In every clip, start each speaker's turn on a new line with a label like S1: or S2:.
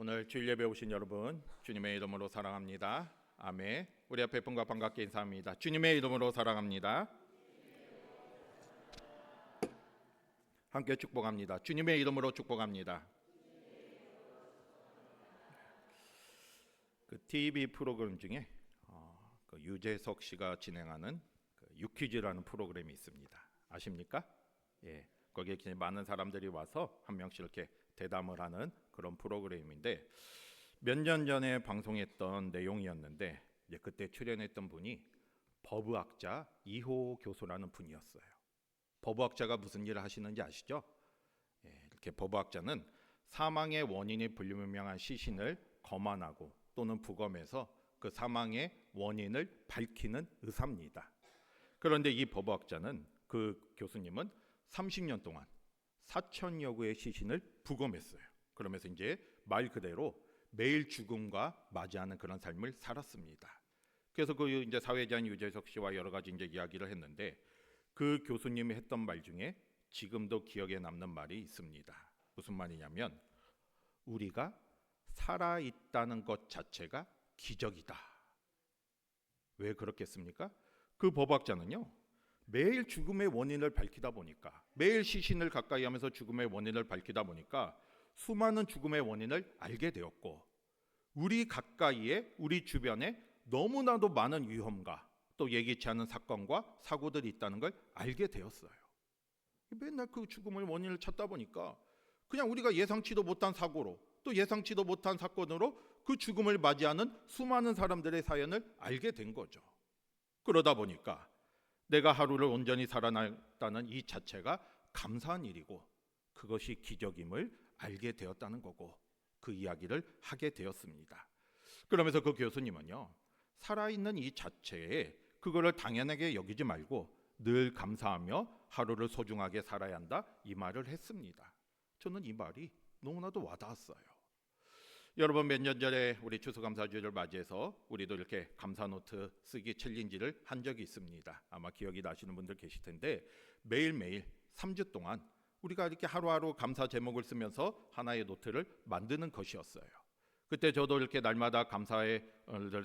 S1: 오늘 주일 예배 오신 여러분 주님의 이름으로 사랑합니다. 아멘. 우리 앞에 분과 반갑게 인사합니다. 주님의 이름으로 사랑합니다. 함께 축복합니다. 주님의 이름으로 축복합니다. 그 TV 프로그램 중에 어, 그 유재석 씨가 진행하는 그 유퀴즈라는 프로그램이 있습니다. 아십니까? 예, 거기에 굉장히 많은 사람들이 와서 한 명씩 이렇게 대담을 하는 그런 프로그램인데 몇 년 전에 방송했던 내용이었는데 그때 출연했던 분이 법의학자 이호 교수라는 분이었어요. 법의학자가 무슨 일을 하시는지 아시죠? 예, 이렇게 법의학자는 사망의 원인이 불분명한 시신을 검안하고 또는 부검해서 그 사망의 원인을 밝히는 의사입니다. 그런데 이 법의학자는 그 교수님은 30년 동안 4천여 구의 시신을 부검했어요. 그러면서 이제 말 그대로 매일 죽음과 맞이하는 그런 삶을 살았습니다. 그래서 그 이제 사회자인 유재석 씨와 여러 가지 이제 이야기를 했는데 그 교수님이 했던 말 중에 지금도 기억에 남는 말이 있습니다. 무슨 말이냐면 우리가 살아 있다는 것 자체가 기적이다. 왜 그렇겠습니까? 그 법학자는요. 매일 죽음의 원인을 밝히다 보니까 매일 시신을 가까이 하면서 죽음의 원인을 밝히다 보니까 수많은 죽음의 원인을 알게 되었고 우리 가까이에 우리 주변에 너무나도 많은 위험과 또 예기치 않은 사건과 사고들이 있다는 걸 알게 되었어요. 맨날 그 죽음의 원인을 찾다 보니까 그냥 우리가 예상치도 못한 사고로 또 예상치도 못한 사건으로 그 죽음을 맞이하는 수많은 사람들의 사연을 알게 된 거죠. 그러다 보니까 내가 하루를 온전히 살아났다는 이 자체가 감사한 일이고 그것이 기적임을 알게 되었다는 거고 그 이야기를 하게 되었습니다. 그러면서 그 교수님은요. 살아있는 이 자체에 그거를 당연하게 여기지 말고 늘 감사하며 하루를 소중하게 살아야 한다 이 말을 했습니다. 저는 이 말이 너무나도 와닿았어요. 여러분 몇 년 전에 우리 추수감사주를 맞이해서 우리도 이렇게 감사노트 쓰기 챌린지를 한 적이 있습니다. 아마 기억이 나시는 분들 계실 텐데 매일매일 3주 동안 우리가 이렇게 하루하루 감사 제목을 쓰면서 하나의 노트를 만드는 것이었어요. 그때 저도 이렇게 날마다 감사를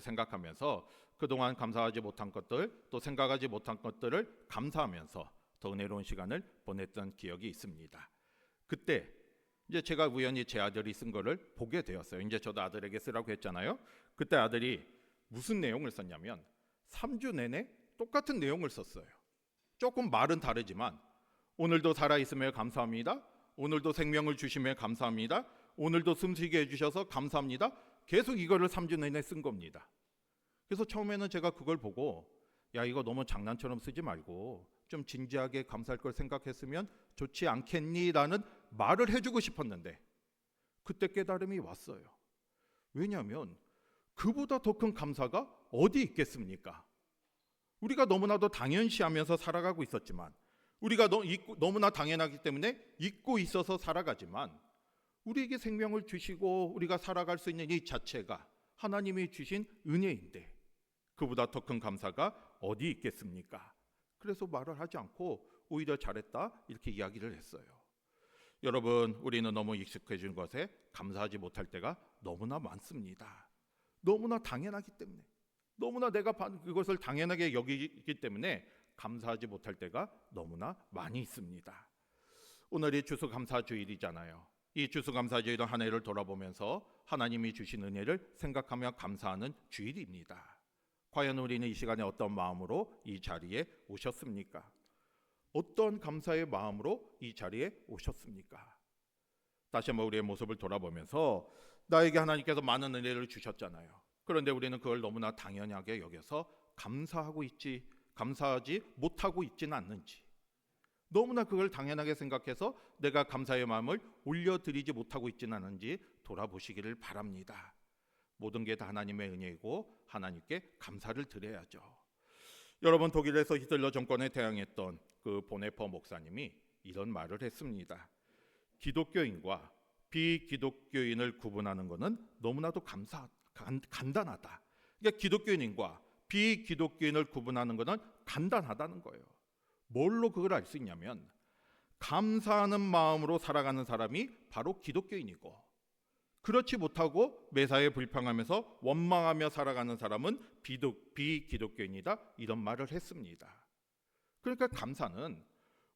S1: 생각하면서 그동안 감사하지 못한 것들 또 생각하지 못한 것들을 감사하면서 더 은혜로운 시간을 보냈던 기억이 있습니다. 그때 이제 제가 우연히 제 아들이 쓴 거를 보게 되었어요. 이제 저도 아들에게 쓰라고 했잖아요. 그때 아들이 무슨 내용을 썼냐면 3주 내내 똑같은 내용을 썼어요. 조금 말은 다르지만 오늘도 살아 있음에 감사합니다. 오늘도 생명을 주심에 감사합니다. 오늘도 숨쉬게 해 주셔서 감사합니다. 계속 이거를 3주 내내 쓴 겁니다. 그래서 처음에는 제가 그걸 보고 야 이거 너무 장난처럼 쓰지 말고 좀 진지하게 감사할 걸 생각했으면 좋지 않겠니라는 말을 해주고 싶었는데 그때 깨달음이 왔어요. 왜냐하면 그보다 더 큰 감사가 어디 있겠습니까? 우리가 너무나도 당연시하면서 살아가고 있었지만 우리가 너무나 당연하기 때문에 잊고 있어서 살아가지만 우리에게 생명을 주시고 우리가 살아갈 수 있는 이 자체가 하나님이 주신 은혜인데 그보다 더 큰 감사가 어디 있겠습니까? 그래서 말을 하지 않고 오히려 잘했다 이렇게 이야기를 했어요. 여러분, 우리는 너무 익숙해진 것에 감사하지 못할 때가 너무나 많습니다. 너무나 당연하기 때문에, 너무나 내가 그것을 당연하게 여기기 때문에 감사하지 못할 때가 너무나 많이 있습니다. 오늘이 추수감사주일이잖아요. 이 추수감사주일은 한 해를 돌아보면서 하나님이 주신 은혜를 생각하며 감사하는 주일입니다. 과연 우리는 이 시간에 어떤 마음으로 이 자리에 오셨습니까? 어떤 감사의 마음으로 이 자리에 오셨습니까? 다시 한번 우리의 모습을 돌아보면서 나에게 하나님께서 많은 은혜를 주셨잖아요. 그런데 우리는 그걸 너무나 당연하게 여겨서 감사하고 있지, 감사하지 못하고 있지는 않는지, 너무나 그걸 당연하게 생각해서 내가 감사의 마음을 올려드리지 못하고 있지는 않은지 돌아보시기를 바랍니다. 모든 게 다 하나님의 은혜이고 하나님께 감사를 드려야죠. 여러분 독일에서 히틀러 정권에 대항했던 그 보네퍼 목사님이 이런 말을 했습니다. 기독교인과 비기독교인을 구분하는 것은 너무나도 감사 간, 간단하다. 그러니까 기독교인과 비기독교인을 구분하는 것은 간단하다는 거예요. 뭘로 그걸 알 수 있냐면 감사하는 마음으로 살아가는 사람이 바로 기독교인이고 그렇지 못하고 매사에 불평하면서 원망하며 살아가는 사람은 비독, 비기독교인이다 이런 말을 했습니다. 그러니까 감사는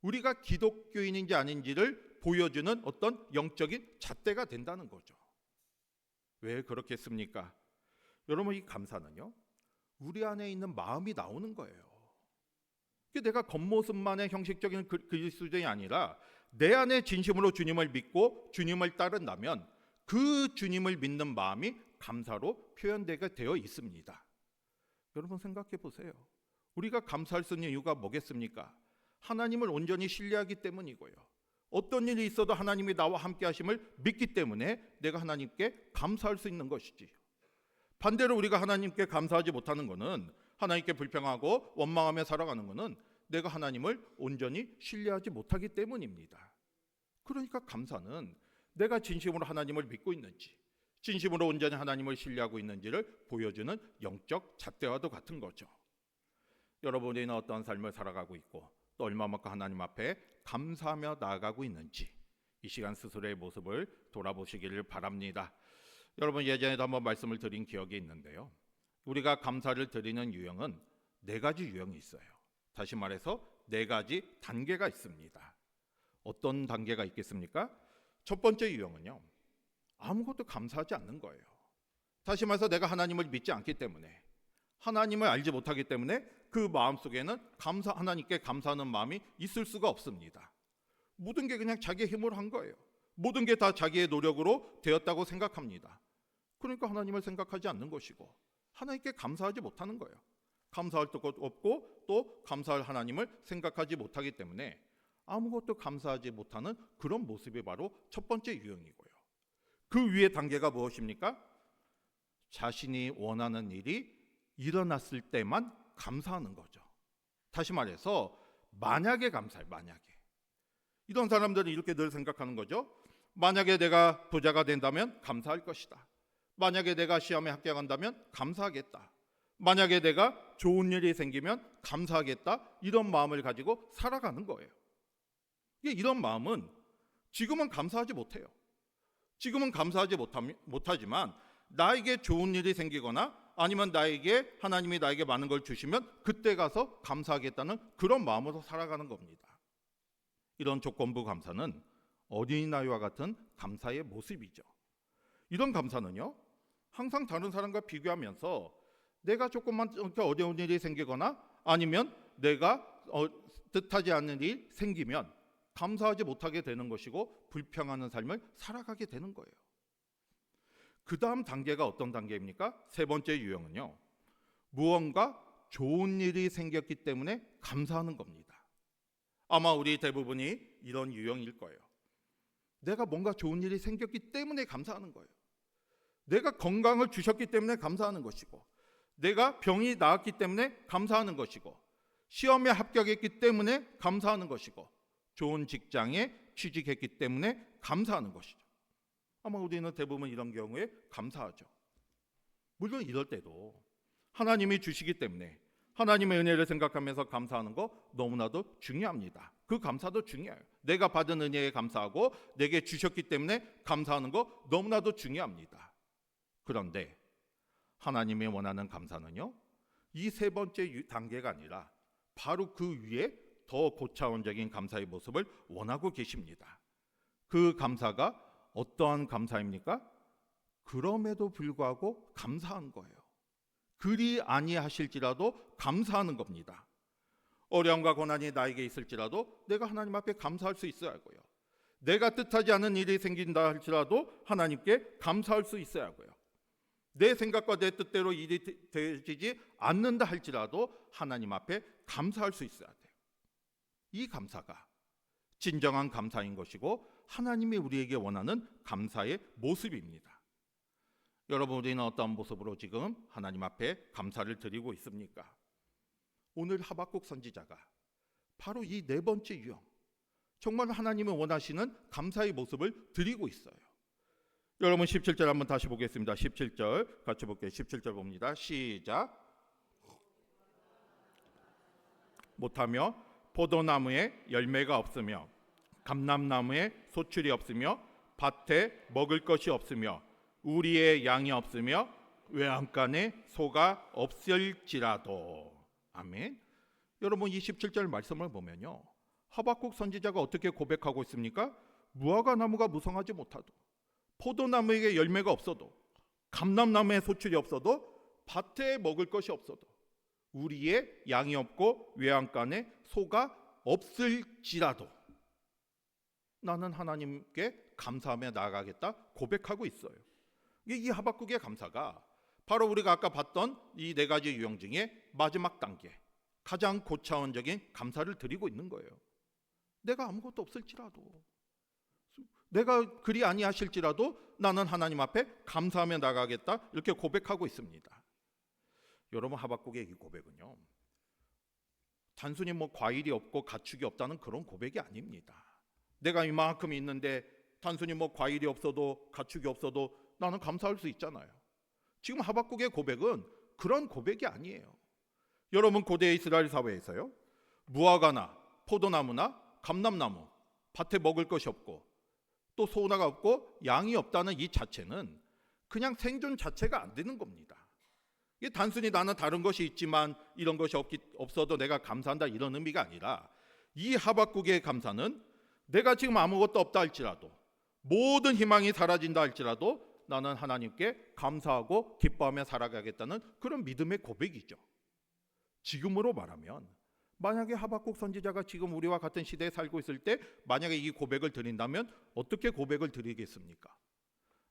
S1: 우리가 기독교인인지 아닌지를 보여주는 어떤 영적인 잣대가 된다는 거죠. 왜 그렇게 했습니까? 여러분 이 감사는요 우리 안에 있는 마음이 나오는 거예요. 이게 내가 겉모습만의 형식적인 그- 그리스도인이 아니라 내 안에 진심으로 주님을 믿고 주님을 따른다면 그 주님을 믿는 마음이 감사로 표현되게 되어 있습니다. 여러분 생각해 보세요. 우리가 감사할 수 있는 이유가 뭐겠습니까? 하나님을 온전히 신뢰하기 때문이고요. 어떤 일이 있어도 하나님이 나와 함께 하심을 믿기 때문에 내가 하나님께 감사할 수 있는 것이지. 반대로 우리가 하나님께 감사하지 못하는 것은 하나님께 불평하고 원망하며 살아가는 것은 내가 하나님을 온전히 신뢰하지 못하기 때문입니다. 그러니까 감사는 내가 진심으로 하나님을 믿고 있는지, 진심으로 온전히 하나님을 신뢰하고 있는지를 보여주는 영적 잣대와도 같은 거죠. 여러분이는 어떤 삶을 살아가고 있고 또 얼마만큼 하나님 앞에 감사하며 나아가고 있는지 이 시간 스스로의 모습을 돌아보시기를 바랍니다. 여러분 예전에도 한번 말씀을 드린 기억이 있는데요. 우리가 감사를 드리는 유형은 네 가지 유형이 있어요. 다시 말해서 네 가지 단계가 있습니다. 어떤 단계가 있겠습니까? 첫 번째 유형은요. 아무것도 감사하지 않는 거예요. 다시 말해서 내가 하나님을 믿지 않기 때문에 하나님을 알지 못하기 때문에 그 마음 속에는 감사 하나님께 감사하는 마음이 있을 수가 없습니다. 모든 게 그냥 자기의 힘으로 한 거예요. 모든 게 다 자기의 노력으로 되었다고 생각합니다. 그러니까 하나님을 생각하지 않는 것이고 하나님께 감사하지 못하는 거예요. 감사할 것도 없고 또 감사할 하나님을 생각하지 못하기 때문에 아무것도 감사하지 못하는 그런 모습이 바로 첫 번째 유형이고요. 그 위의 단계가 무엇입니까? 자신이 원하는 일이 일어났을 때만 감사하는 거죠. 다시 말해서 만약에 감사해 만약에 이런 사람들은 이렇게 늘 생각하는 거죠. 만약에 내가 부자가 된다면 감사할 것이다. 만약에 내가 시험에 합격한다면 감사하겠다. 만약에 내가 좋은 일이 생기면 감사하겠다. 이런 마음을 가지고 살아가는 거예요. 이런 마음은 지금은 감사하지 못해요. 지금은 감사하지 못하지만 나에게 좋은 일이 생기거나 아니면 나에게 하나님이 나에게 많은 걸 주시면 그때 가서 감사하겠다는 그런 마음으로 살아가는 겁니다. 이런 조건부 감사는 어린아이와 같은 감사의 모습이죠. 이런 감사는요, 항상 다른 사람과 비교하면서 내가 조금만 어려운 일이 생기거나 아니면 내가 어, 뜻하지 않는 일이 생기면 감사하지 못하게 되는 것이고 불평하는 삶을 살아가게 되는 거예요. 그 다음 단계가 어떤 단계입니까? 세 번째 유형은요. 무언가 좋은 일이 생겼기 때문에 감사하는 겁니다. 아마 우리 대부분이 이런 유형일 거예요. 내가 뭔가 좋은 일이 생겼기 때문에 감사하는 거예요. 내가 건강을 주셨기 때문에 감사하는 것이고, 내가 병이 나았기 때문에 감사하는 것이고, 시험에 합격했기 때문에 감사하는 것이고, 좋은 직장에 취직했기 때문에 감사하는 것이죠. 아마 우리는 대부분 이런 경우에 감사하죠. 물론 이럴 때도 하나님이 주시기 때문에 하나님의 은혜를 생각하면서 감사하는 거 너무나도 중요합니다. 그 감사도 중요해요. 내가 받은 은혜에 감사하고 내게 주셨기 때문에 감사하는 거 너무나도 중요합니다. 그런데 하나님이 원하는 감사는요. 이 세 번째 유- 단계가 아니라 바로 그 위에 더 고차원적인 감사의 모습을 원하고 계십니다. 그 감사가 어떠한 감사입니까? 그럼에도 불구하고 감사한 거예요. 그리 아니하실지라도 감사하는 겁니다. 어려움과 고난이 나에게 있을지라도 내가 하나님 앞에 감사할 수 있어야 하고요. 내가 뜻하지 않은 일이 생긴다 할지라도 하나님께 감사할 수 있어야 하고요. 내 생각과 내 뜻대로 일이 되- 되지 않는다 할지라도 하나님 앞에 감사할 수 있어야 돼요. 이 감사가 진정한 감사인 것이고 하나님이 우리에게 원하는 감사의 모습입니다. 여러분 우리는 어떤 모습으로 지금 하나님 앞에 감사를 드리고 있습니까? 오늘 하박국 선지자가 바로 이 네 번째 유형 정말 하나님이 원하시는 감사의 모습을 드리고 있어요. 여러분 17절 한번 다시 보겠습니다. 17절 같이 볼게요. 17절 봅니다. 시작. 못하며 포도나무에 열매가 없으며 감람나무에 소출이 없으며 밭에 먹을 것이 없으며 우리의 양이 없으며 외양간에 소가 없을지라도 아멘. 여러분 27절 말씀을 보면요. 하박국 선지자가 어떻게 고백하고 있습니까? 무화과 나무가 무성하지 못하도 포도나무에게 열매가 없어도 감람나무에 소출이 없어도 밭에 먹을 것이 없어도 우리의 양이 없고 외양간에 소가 없을지라도 나는 하나님께 감사하며 나아가겠다 고백하고 있어요. 이 하박국의 감사가 바로 우리가 아까 봤던 이 네 가지 유형 중에 마지막 단계 가장 고차원적인 감사를 드리고 있는 거예요. 내가 아무것도 없을지라도 내가 그리 아니하실지라도 나는 하나님 앞에 감사하며 나가겠다 이렇게 고백하고 있습니다. 여러분 하박국의 이 고백은요. 단순히 뭐 과일이 없고 가축이 없다는 그런 고백이 아닙니다. 내가 이만큼 있는데 단순히 뭐 과일이 없어도 가축이 없어도 나는 감사할 수 있잖아요. 지금 하박국의 고백은 그런 고백이 아니에요. 여러분 고대 이스라엘 사회에서요. 무화과나 포도나무나 감람나무 밭에 먹을 것이 없고 또 소나가 없고 양이 없다는 이 자체는 그냥 생존 자체가 안 되는 겁니다. 이게 단순히 나는 다른 것이 있지만 이런 것이 없기, 없어도 내가 감사한다 이런 의미가 아니라 이 하박국의 감사는 내가 지금 아무것도 없다 할지라도 모든 희망이 사라진다 할지라도 나는 하나님께 감사하고 기뻐하며 살아가겠다는 그런 믿음의 고백이죠. 지금으로 말하면 만약에 하박국 선지자가 지금 우리와 같은 시대에 살고 있을 때 만약에 이 고백을 드린다면 어떻게 고백을 드리겠습니까?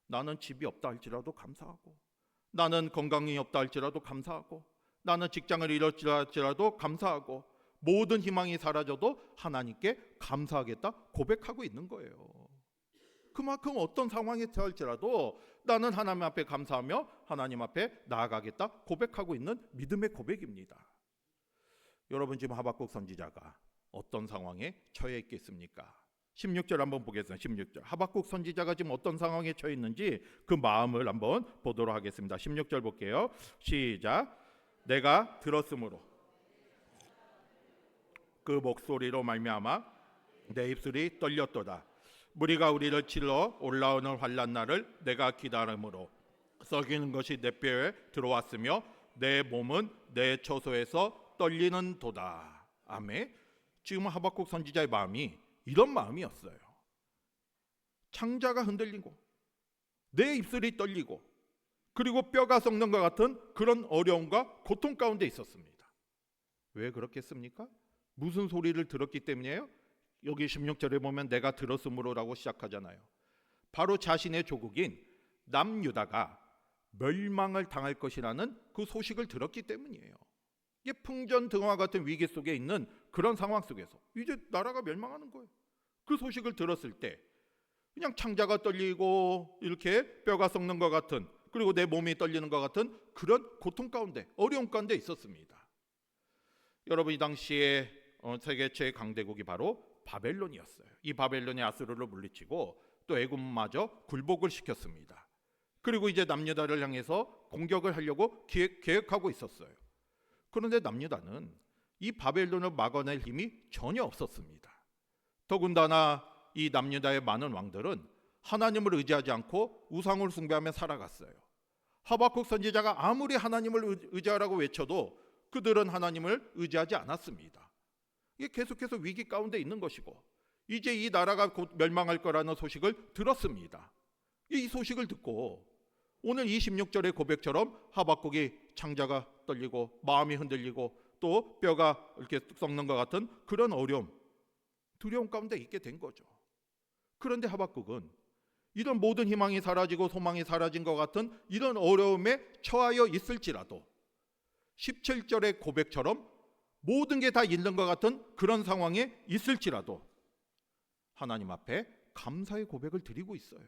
S1: 나는 집이 없다 할지라도 감사하고 나는 건강이 없다 할지라도 감사하고 나는 직장을 잃었지라도 감사하고 모든 희망이 사라져도 하나님께 감사하겠다 고백하고 있는 거예요. 그만큼 어떤 상황에 처할지라도 나는 하나님 앞에 감사하며 하나님 앞에 나아가겠다 고백하고 있는 믿음의 고백입니다. 여러분 지금 하박국 선지자가 어떤 상황에 처해 있겠습니까? 16절 한번 보겠습니다. 16절. 하박국 선지자가 지금 어떤 상황에 처해 있는지 그 마음을 한번 보도록 하겠습니다. 16절 볼게요. 시작. 내가 들었으므로 그 목소리로 말미암아 내 입술이 떨렸도다. 무리가 우리를 찔러 올라오는 환란 날을 내가 기다림으로 썩이는 것이 내 뼈에 들어왔으며 내 몸은 내 처소에서 떨리는 도다. 아멘. 지금 하박국 선지자의 마음이 이런 마음이었어요. 창자가 흔들리고 내 입술이 떨리고 그리고 뼈가 썩는 것 같은 그런 어려움과 고통 가운데 있었습니다. 왜 그렇겠습니까? 무슨 소리를 들었기 때문이에요? 여기 16절에 보면 내가 들었으므로라고 시작하잖아요. 바로 자신의 조국인 남유다가 멸망을 당할 것이라는 그 소식을 들었기 때문이에요. 이게 풍전등화 같은 위기 속에 있는 그런 상황 속에서 이제 나라가 멸망하는 거예요. 그 소식을 들었을 때 그냥 창자가 떨리고 이렇게 뼈가 썩는 것 같은 그리고 내 몸이 떨리는 것 같은 그런 고통 가운데 어려움 가운데 있었습니다. 여러분 이 당시에 어, 세계 최 강대국이 바로 바벨론이었어요. 이 바벨론이 아수르를 물리치고 또 애굽마저 굴복을 시켰습니다. 그리고 이제 남유다를 향해서 공격을 하려고 기획, 계획하고 있었어요. 그런데 남유다는 이 바벨론을 막아낼 힘이 전혀 없었습니다. 더군다나 이 남유다의 많은 왕들은 하나님을 의지하지 않고 우상을 숭배하며 살아갔어요. 하박국 선지자가 아무리 하나님을 의지하라고 외쳐도 그들은 하나님을 의지하지 않았습니다. 이게 계속해서 위기 가운데 있는 것이고 이제 이 나라가 곧 멸망할 거라는 소식을 들었습니다. 이 소식을 듣고 오늘 26절의 고백처럼 하박국이 창자가 떨리고 마음이 흔들리고 또 뼈가 이렇게 썩는 것 같은 그런 어려움, 두려움 가운데 있게 된 거죠. 그런데 하박국은 이런 모든 희망이 사라지고 소망이 사라진 것 같은 이런 어려움에 처하여 있을지라도 17절의 고백처럼 모든 게 다 잃는 것 같은 그런 상황에 있을지라도 하나님 앞에 감사의 고백을 드리고 있어요.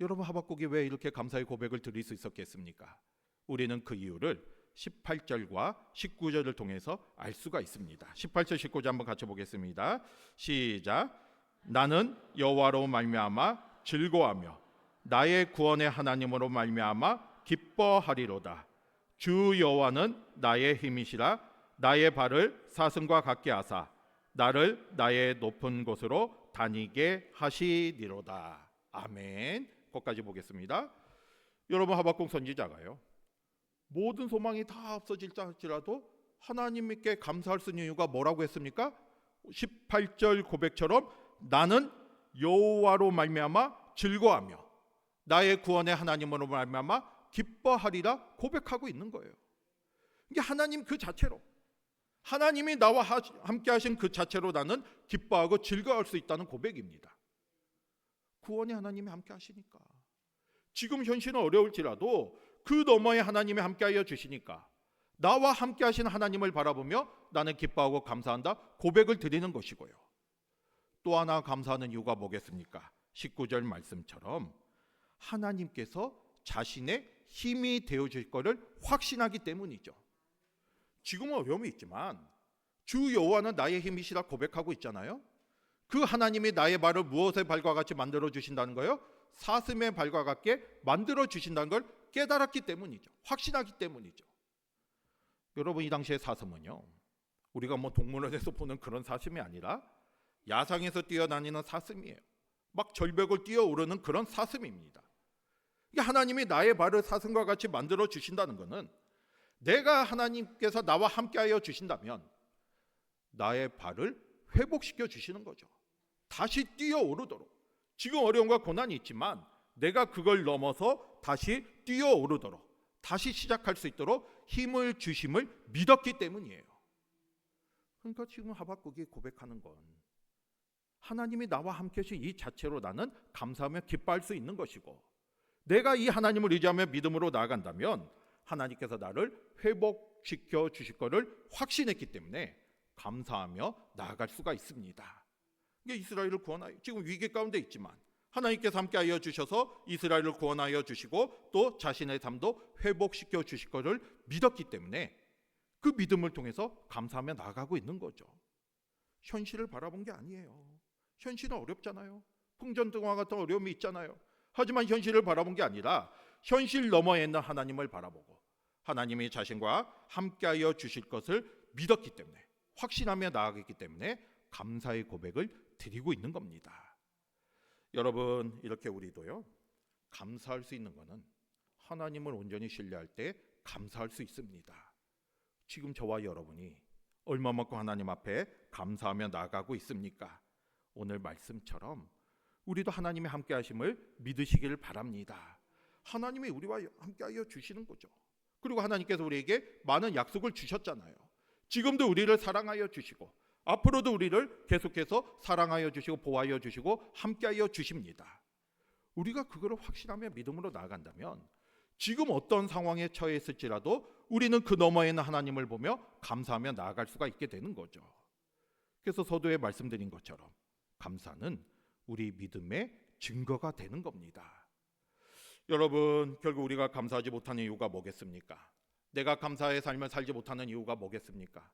S1: 여러분 하박국이 왜 이렇게 감사의 고백을 드릴 수 있었겠습니까? 우리는 그 이유를 18절과 19절을 통해서 알 수가 있습니다. 18절 19절 한번 같이 보겠습니다. 시작. 나는 여호와로 말미암아 즐거하며 나의 구원의 하나님으로 말미암아 기뻐하리로다. 주 여호와는 나의 힘이시라 나의 발을 사슴과 같게 하사 나를 나의 높은 곳으로 다니게 하시리로다. 아멘. 거기까지 보겠습니다. 여러분 하박국 선지자가요. 모든 소망이 다 없어질지라도 하나님께 감사할 수 있는 이유가 뭐라고 했습니까? 18절 고백처럼 나는 여호와로 말미암아 즐거하며 나의 구원의 하나님으로 말미암아 기뻐하리라 고백하고 있는 거예요. 이게 하나님 그 자체로 하나님이 나와 하- 함께 하신 그 자체로 나는 기뻐하고 즐거워할 수 있다는 고백입니다. 구원이 하나님이 함께 하시니까. 지금 현실은 어려울지라도 그 너머에 하나님이 함께하여 주시니까 나와 함께 하신 하나님을 바라보며 나는 기뻐하고 감사한다 고백을 드리는 것이고요. 또 하나 감사하는 이유가 뭐겠습니까? 19절 말씀처럼 하나님께서 자신의 힘이 되어 줄 것을 확신하기 때문이죠. 지금은 어려움이 있지만 주 여호와는 나의 힘이시라 고백하고 있잖아요. 그 하나님이 나의 발을 무엇의 발과 같이 만들어 주신다는 거요? 사슴의 발과 같게 만들어 주신다는 걸 깨달았기 때문이죠. 확신하기 때문이죠. 여러분 이 당시의 사슴은요. 우리가 뭐 동물원에서 보는 그런 사슴이 아니라 야상에서 뛰어다니는 사슴이에요. 막 절벽을 뛰어오르는 그런 사슴입니다. 하나님이 나의 발을 사슴과 같이 만들어 주신다는 것은 내가 하나님께서 나와 함께하여 주신다면 나의 발을 회복시켜 주시는 거죠. 다시 뛰어오르도록. 지금 어려움과 고난이 있지만 내가 그걸 넘어서 다시 뛰어오르도록 다시 시작할 수 있도록 힘을 주심을 믿었기 때문이에요. 그러니까 지금 하박국이 고백하는 건 하나님이 나와 함께 하신 이 자체로 나는 감사하며 기뻐할 수 있는 것이고 내가 이 하나님을 의지하며 믿음으로 나아간다면 하나님께서 나를 회복시켜 주실 것을 확신했기 때문에 감사하며 나아갈 수가 있습니다. 이게 이스라엘을 구원하여 지금 위기 가운데 있지만 하나님께서 함께하여 주셔서 이스라엘을 구원하여 주시고 또 자신의 삶도 회복시켜 주실 것을 믿었기 때문에 그 믿음을 통해서 감사하며 나아가고 있는 거죠. 현실을 바라본 게 아니에요. 현실은 어렵잖아요. 풍전등화 같은 어려움이 있잖아요. 하지만 현실을 바라본 게 아니라 현실 너머에 있는 하나님을 바라보고 하나님이 자신과 함께하여 주실 것을 믿었기 때문에 확신하며 나아가기 때문에 감사의 고백을 드리고 있는 겁니다. 여러분 이렇게 우리도요 감사할 수 있는 것은 하나님을 온전히 신뢰할 때 감사할 수 있습니다. 지금 저와 여러분이 얼마만큼 하나님 앞에 감사하며 나아가고 있습니까? 오늘 말씀처럼 우리도 하나님의 함께 하심을 믿으시기를 바랍니다. 하나님이 우리와 함께하여 주시는 거죠. 그리고 하나님께서 우리에게 많은 약속을 주셨잖아요. 지금도 우리를 사랑하여 주시고 앞으로도 우리를 계속해서 사랑하여 주시고 보호하여 주시고 함께하여 주십니다. 우리가 그거를 확신하며 믿음으로 나아간다면 지금 어떤 상황에 처해 있을지라도 우리는 그 너머에 있는 하나님을 보며 감사하며 나아갈 수가 있게 되는 거죠. 그래서 서두에 말씀드린 것처럼 감사는 우리 믿음의 증거가 되는 겁니다. 여러분, 결국 우리가 감사하지 못하는 이유가 뭐겠습니까? 내가 감사의 삶을 살지 못하는 이유가 뭐겠습니까?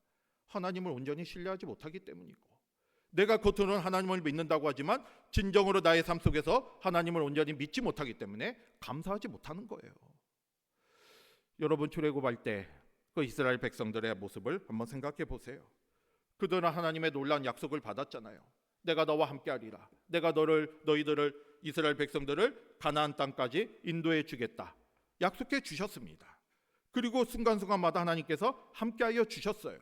S1: 하나님을 온전히 신뢰하지 못하기 때문이고 내가 겉으로는 하나님을 믿는다고 하지만 진정으로 나의 삶 속에서 하나님을 온전히 믿지 못하기 때문에 감사하지 못하는 거예요. 여러분 출애굽할 때 그 이스라엘 백성들의 모습을 한번 생각해 보세요. 그들은 하나님의 놀라운 약속을 받았잖아요. 내가 너와 함께하리라. 내가 너를 너희들을 이스라엘 백성들을 가나안 땅까지 인도해 주겠다. 약속해 주셨습니다. 그리고 순간순간마다 하나님께서 함께하여 주셨어요.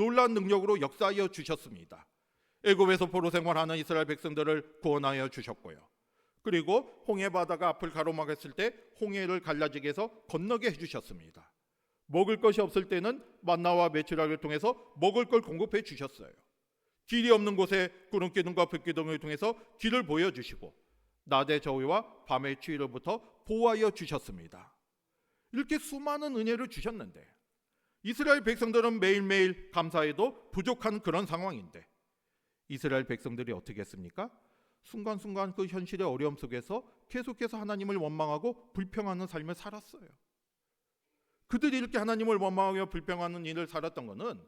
S1: 놀라운 능력으로 역사하여 주셨습니다. 애굽에서 포로 생활하는 이스라엘 백성들을 구원하여 주셨고요. 그리고 홍해 바다가 앞을 가로막았을 때 홍해를 갈라지게 해서 건너게 해 주셨습니다. 먹을 것이 없을 때는 만나와 메추라기를 통해서 먹을 걸 공급해 주셨어요. 길이 없는 곳에 구름 기둥과 불 기둥을 통해서 길을 보여 주시고 낮의 저위와 밤의 추위로부터 보호하여 주셨습니다. 이렇게 수많은 은혜를 주셨는데 이스라엘 백성들은 매일매일 감사해도 부족한 그런 상황인데 이스라엘 백성들이 어떻게 했습니까? 순간순간 그 현실의 어려움 속에서 계속해서 하나님을 원망하고 불평하는 삶을 살았어요. 그들이 이렇게 하나님을 원망하며 불평하는 일을 살았던 것은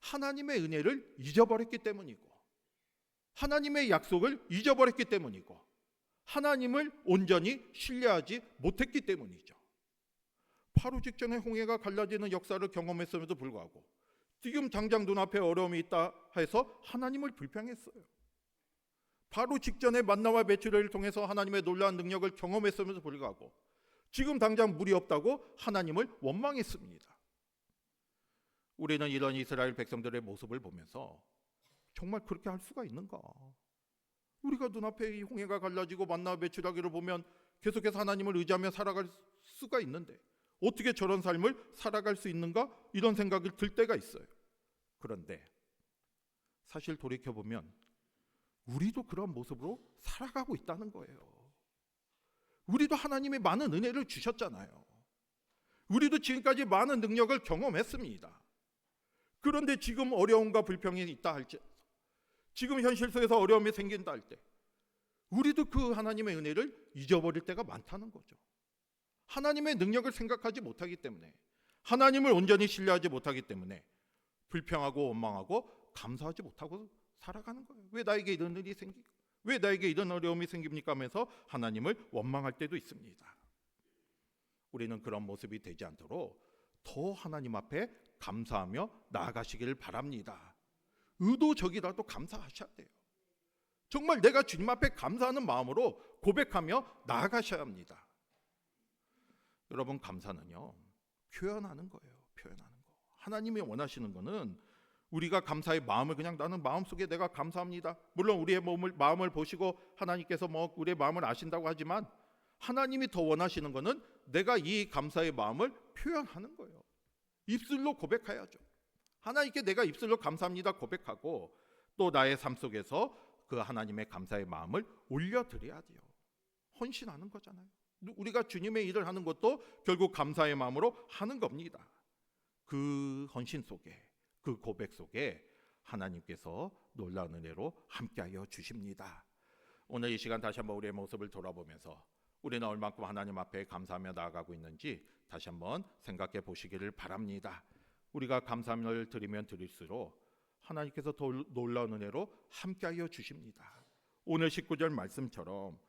S1: 하나님의 은혜를 잊어버렸기 때문이고 하나님의 약속을 잊어버렸기 때문이고 하나님을 온전히 신뢰하지 못했기 때문이죠. 바로 직전에 홍해가 갈라지는 역사를 경험했음에도 불구하고 지금 당장 눈앞에 어려움이 있다 해서 하나님을 불평했어요. 바로 직전에 만나와 매출을 통해서 하나님의 놀라운 능력을 경험했음에도 불구하고 지금 당장 물이 없다고 하나님을 원망했습니다. 우리는 이런 이스라엘 백성들의 모습을 보면서 정말 그렇게 할 수가 있는가? 우리가 눈앞에 이 홍해가 갈라지고 만나 매출하기를 보면 계속해서 하나님을 의지하며 살아갈 수가 있는데 어떻게 저런 삶을 살아갈 수 있는가? 이런 생각이 들 때가 있어요. 그런데 사실 돌이켜 보면 우리도 그런 모습으로 살아가고 있다는 거예요. 우리도 하나님이 많은 은혜를 주셨잖아요. 우리도 지금까지 많은 능력을 경험했습니다. 그런데 지금 어려움과 불평이 있다 할지 지금 현실 속에서 어려움이 생긴다 할 때 우리도 그 하나님의 은혜를 잊어버릴 때가 많다는 거죠. 하나님의 능력을 생각하지 못하기 때문에 하나님을 온전히 신뢰하지 못하기 때문에 불평하고 원망하고 감사하지 못하고 살아가는 거예요. 왜 나에게 이런 일이 생기고 왜 나에게 이런 어려움이 생깁니까 하면서 하나님을 원망할 때도 있습니다. 우리는 그런 모습이 되지 않도록 더 하나님 앞에 감사하며 나아가시기를 바랍니다. 의도적이라도 감사하셔야 돼요. 정말 내가 주님 앞에 감사하는 마음으로 고백하며 나아가셔야 합니다. 여러분 감사는요 표현하는 거예요. 표현하는 거. 하나님이 원하시는 거는 우리가 감사의 마음을 그냥 나는 마음속에 내가 감사합니다. 물론 우리의 몸을 마음을 보시고 하나님께서 뭐 우리의 마음을 아신다고 하지만 하나님이 더 원하시는 거는 내가 이 감사의 마음을 표현하는 거예요. 입술로 고백해야죠. 하나님께 내가 입술로 감사합니다 고백하고 또 나의 삶 속에서 그 하나님의 감사의 마음을 올려드려야 돼요. 헌신하는 거잖아요. 우리가 주님의 일을 하는 것도 결국 감사의 마음으로 하는 겁니다. 그 헌신 속에 그 고백 속에 하나님께서 놀라운 은혜로 함께하여 주십니다. 오늘 이 시간 다시 한번 우리의 모습을 돌아보면서 우리는 얼만큼 하나님 앞에 감사하며 나아가고 있는지 다시 한번 생각해 보시기를 바랍니다. 우리가 감사함을 드리면 드릴수록 하나님께서 더 놀라운 은혜로 함께하여 주십니다. 오늘 19절 말씀처럼 뭐,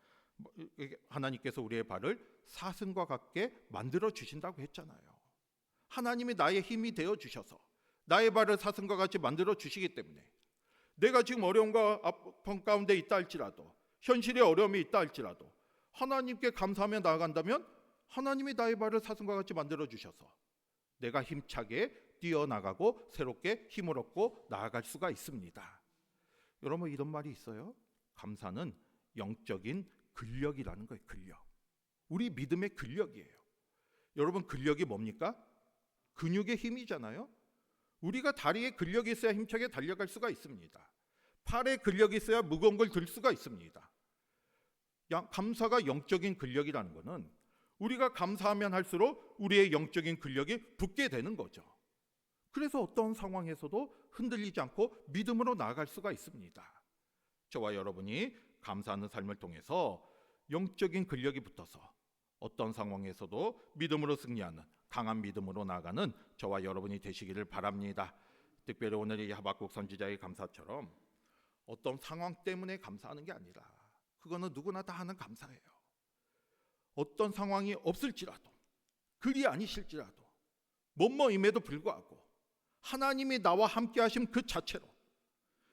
S1: 하나님께서 우리의 발을 사슴과 같게 만들어 주신다고 했잖아요. 하나님이 나의 힘이 되어 주셔서 나의 발을 사슴과 같이 만들어 주시기 때문에 내가 지금 어려움과 아픔 가운데 있다 할지라도 현실의 어려움이 있다 할지라도 하나님께 감사하며 나아간다면 하나님이 나의 발을 사슴과 같이 만들어 주셔서 내가 힘차게 뛰어나가고 새롭게 힘을 얻고 나아갈 수가 있습니다. 여러분 이런 말이 있어요. 감사는 영적인 근력이라는 거예요. 근력. 우리 믿음의 근력이에요. 여러분 근력이 뭡니까? 근육의 힘이잖아요. 우리가 다리에 근력이 있어야 힘차게 달려갈 수가 있습니다. 팔에 근력이 있어야 무거운 걸 들 수가 있습니다. 감사가 영적인 근력이라는 것은 우리가 감사하면 할수록 우리의 영적인 근력이 붙게 되는 거죠. 그래서 어떤 상황에서도 흔들리지 않고 믿음으로 나아갈 수가 있습니다. 저와 여러분이 감사하는 삶을 통해서 영적인 근력이 붙어서 어떤 상황에서도 믿음으로 승리하는 강한 믿음으로 나아가는 저와 여러분이 되시기를 바랍니다. 특별히 오늘 이 하박국 선지자의 감사처럼 어떤 상황 때문에 감사하는 게 아니라 그거는 누구나 다 하는 감사예요. 어떤 상황이 없을지라도 그리 아니실지라도 뭐뭐임에도 불구하고 하나님이 나와 함께 하심 그 자체로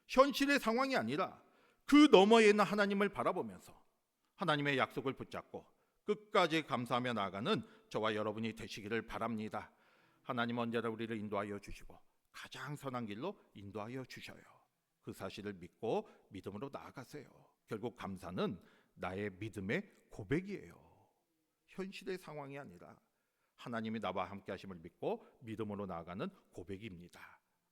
S1: 현실의 상황이 아니라 그 너머에 있는 하나님을 바라보면서 하나님의 약속을 붙잡고 끝까지 감사하며 나아가는 저와 여러분이 되시기를 바랍니다. 하나님 언제나 우리를 인도하여 주시고 가장 선한 길로 인도하여 주셔요. 그 사실을 믿고 믿음으로 나아가세요. 결국 감사는 나의 믿음의 고백이에요. 현실의 상황이 아니라 하나님이 나와 함께 하심을 믿고 믿음으로 나아가는 고백입니다.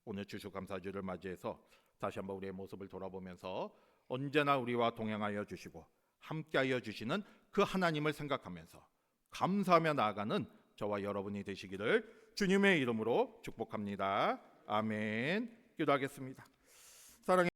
S1: 오늘 주주 감사주를 맞이해서 다시 한번 우리의 모습을 돌아보면서 언제나 우리와 동행하여 주시고 함께하여 주시는 그 하나님을 생각하면서 감사하며 나아가는 저와 여러분이 되시기를 주님의 이름으로 축복합니다. 아멘. 기도하겠습니다. 사랑해